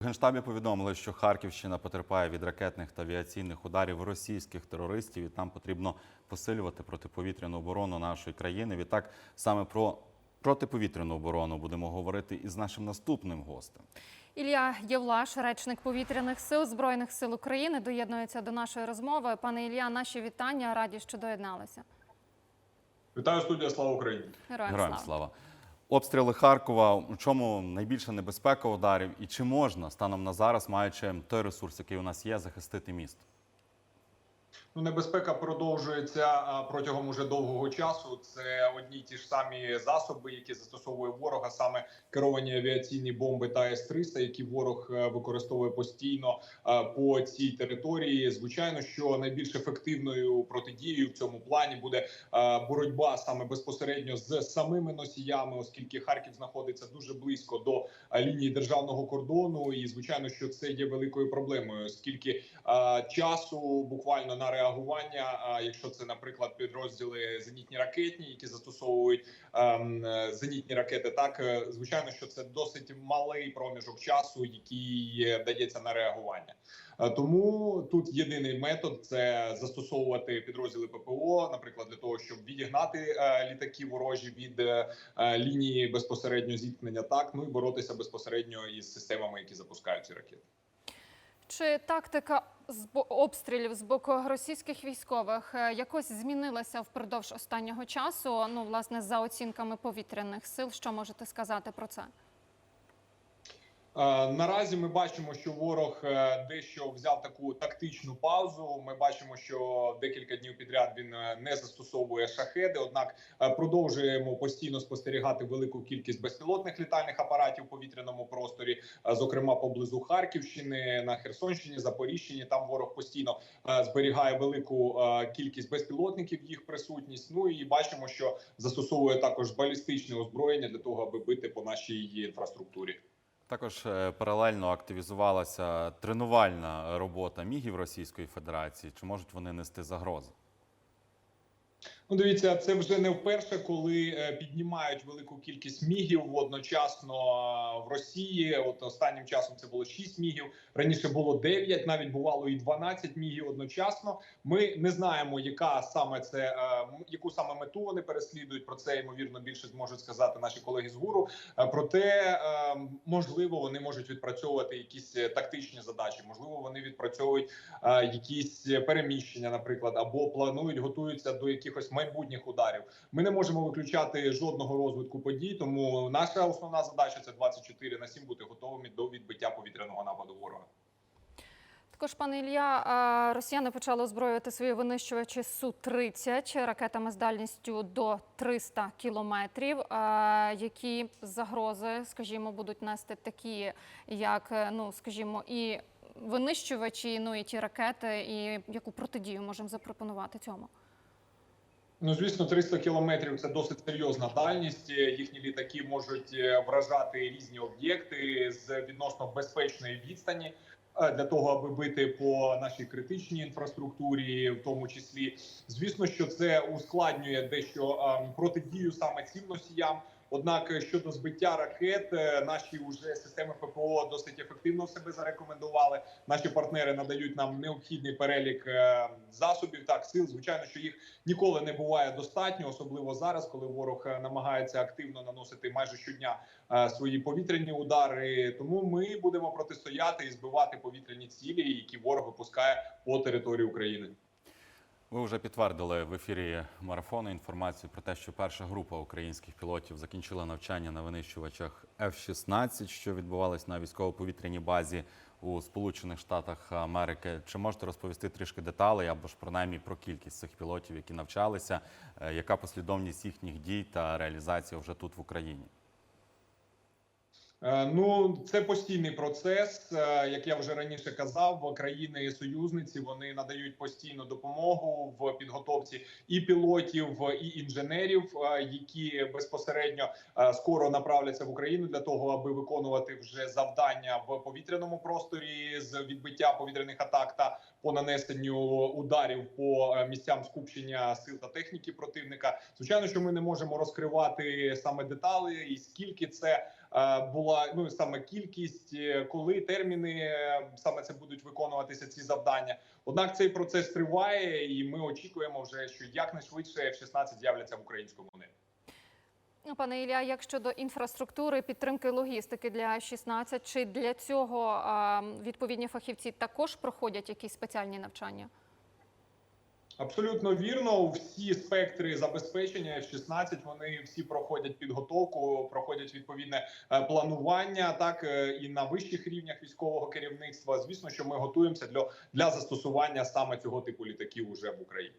В Генштабі повідомили, що Харківщина потерпає від ракетних та авіаційних ударів російських терористів, і там потрібно посилювати протиповітряну оборону нашої країни. Відтак саме про протиповітряну оборону будемо говорити із нашим наступним гостем. Ілля Євлаш, речник повітряних сил збройних сил України, доєднується до нашої розмови. Пане Ілля, наші вітання. Раді, що доєдналися. Вітаю студія Слава Україні. Героям, Героям слава. слава. Обстріли Харкова. У чому найбільша небезпека ударів, і чи можна станом на зараз, маючи той ресурс, який у нас є, захистити місто? Ну, небезпека продовжується протягом уже довгого часу. Це одні ті ж самі засоби, які застосовує ворог, а саме керовані авіаційні бомби та С-300, які ворог е, використовує постійно е, по цій території. Звичайно, що найбільш ефективною протидією в цьому плані буде е, боротьба саме безпосередньо з самими носіями, оскільки Харків знаходиться дуже близько до лінії державного кордону, і звичайно, що це є великою проблемою, оскільки часу буквально на реагування. Якщо це, наприклад, підрозділи зенітні ракетні, які застосовують ем, е, зенітні ракети, так е, звичайно, що це досить малий проміжок часу, який дається на реагування. Е, Тому тут єдиний метод це застосовувати підрозділи ППО, наприклад, для того, щоб відігнати літаки ворожі від лінії безпосередньо зіткнення, так ну і боротися безпосередньо із системами, які запускають ці ракети. Чи тактика обстрілів з боку російських військових е, якось змінилася впродовж останнього часу? Ну, власне, за оцінками повітряних сил, що можете сказати про це? Е, Наразі ми бачимо, що ворог е, дещо взяв таку тактичну паузу. Ми бачимо, що декілька днів підряд він е, не застосовує шахеди однак продовжуємо постійно спостерігати велику кількість безпілотних літальних апаратів у повітряному просторі, зокрема поблизу Харківщини, на Херсонщині, Запоріжчині. Там ворог постійно зберігає велику кількість безпілотників, їх присутність. Ну і бачимо, що застосовує також балістичне озброєння для того, аби бити по нашій інфраструктурі. Також е, паралельно активізувалася тренувальна робота мігів Російської Федерації. Чи можуть вони нести загрози? Ну, дивіться, це вже не вперше, коли е, піднімають велику кількість мігів одночасно в Росії. От останнім часом це було 6 мігів. Раніше було 9, навіть бувало і 12 мігів одночасно. Ми не знаємо, яка саме це е, яку саме мету вони переслідують. Про це ймовірно більше зможуть сказати наші колеги з гуру. Е, Проте можливо вони можуть відпрацьовувати якісь тактичні задачі. Можливо, вони відпрацьовують якісь переміщення, наприклад, або планують, готуються до якихось майбутніх ударів. Ми не можемо виключати жодного розвитку подій. Тому наша основна задача це 24 на 7 бути готовими до відбиття повітряного нападу ворога. Також, пане Ілля, росіяни почали озброювати свої винищувачі Су-30 ракетами з дальністю до 300 кілометрів. Які загрози, скажімо, будуть нести такі, як, ну, скажімо, і винищувачі, ну і ті ракети, і яку протидію можемо запропонувати цьому? Ну, звісно, 300 кілометрів це досить серйозна дальність. Е, Їхні літаки можуть е, вражати різні об'єкти з відносно безпечної відстані е, для того, аби бити по нашій критичній інфраструктурі, в тому числі. Звісно, що це ускладнює дещо протидію саме цим носіям. Однак е, щодо збиття ракет, е, наші вже системи ППО досить ефективно себе зарекомендували. Наші партнери надають нам необхідний перелік е, засобів. Так, сил, звичайно, що їх ніколи не буває достатньо, особливо зараз, коли ворог намагається активно наносити майже щодня свої повітряні удари. Тому ми будемо протистояти і збивати повітряні цілі, які ворог випускає по території України. Ви вже підтвердили в ефірі марафону інформацію про те, що перша група українських пілотів закінчила навчання на винищувачах F-16, що відбувалось на військово-повітряній базі у Сполучених Штатах Америки. Чи можете розповісти трішки деталей або ж принаймні про кількість цих пілотів, які навчалися, Е, яка послідовність їхніх дій та реалізація вже тут в Україні? Е, Ну, це постійний процес. Е, Як я вже раніше казав, країни союзниці вони надають постійну допомогу в підготовці і пілотів, і інженерів, е, які безпосередньо скоро направляться в Україну для того, аби виконувати вже завдання в повітряному просторі з відбиття повітряних атак та по нанесенню ударів по місцям скупчення сил та техніки противника. Звичайно, що ми не можемо розкривати саме деталі і скільки це була ну саме кількість, е, коли терміни е, саме це будуть виконуватися ці завдання. Однак цей процес триває, і ми очікуємо вже, що якнайшвидше F-16 з'являться в українському небі. Ну, Пане Ілля, як щодо інфраструктури, підтримки логістики для 16, чи для цього відповідні фахівці також проходять якісь спеціальні навчання? Абсолютно вірно. Всі спектри забезпечення F-16, вони всі проходять підготовку, проходять відповідне е, планування. Так е, і на вищих рівнях військового керівництва. Звісно, що ми готуємося для, для застосування саме цього типу літаків уже в Україні.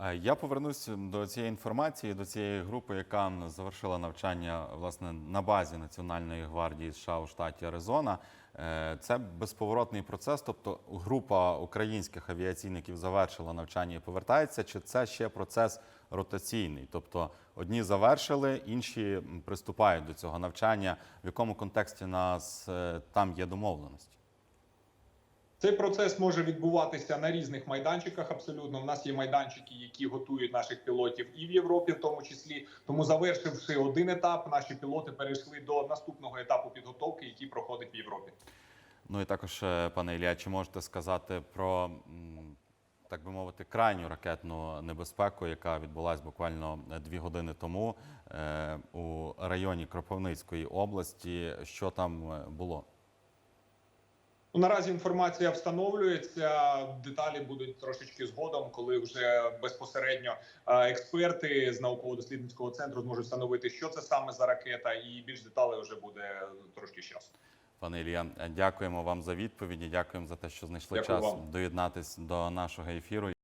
Е, Я повернусь до цієї інформації, до цієї групи, яка завершила навчання власне на базі Національної гвардії США у штаті Аризона. Е, Це безповоротний процес, тобто група українських авіаційників завершила навчання і повертається, чи це ще процес ротаційний? Тобто одні завершили, інші приступають до цього навчання. В якому контексті нас е, там є домовленості? Цей процес може відбуватися на різних майданчиках. Абсолютно, в нас є майданчики, які готують наших пілотів і в Європі, в тому числі. Тому, завершивши один етап, наші пілоти перейшли до наступного етапу підготовки, який проходить в Європі. Ну і також, е, пане Ілля, чи можете сказати про, так би мовити, крайню ракетну небезпеку, яка відбулася буквально е, дві години тому е, у районі Кропивницької області? Що там було? Ну, наразі інформація встановлюється. Деталі будуть трошечки згодом, коли вже безпосередньо е, експерти з науково-дослідницького центру зможуть встановити, що це саме за ракета, і більш деталей вже буде трошки часу. Пане Ілля, е, дякуємо вам за відповіді. Дякуємо за те, що знайшли Дякую час вам. доєднатись до нашого ефіру.